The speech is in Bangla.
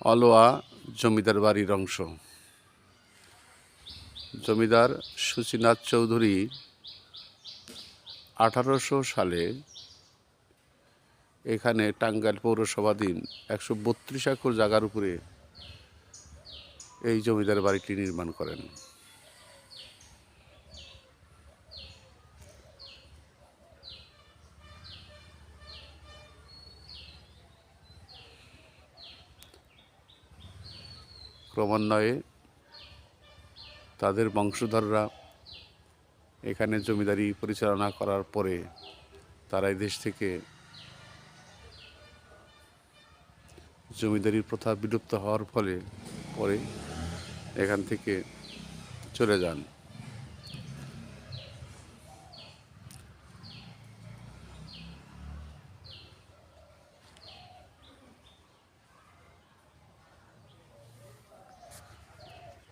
অলওয়া জমিদার বাড়ির অংশ। জমিদার সুচিনাথ চৌধুরী আঠারোশো সালে এখানে টাঙ্গাইল পৌরসভাধীন একশো বত্রিশ একর জায়গার উপরে এই জমিদার বাড়িটি নির্মাণ করেন। ক্রমান্বয়ে তাদের বংশধররা এখানে জমিদারি পরিচালনা করার পরে তারা দেশ থেকে জমিদারির প্রথা বিলুপ্ত হওয়ার ফলে পরে এখান থেকে চলে যান।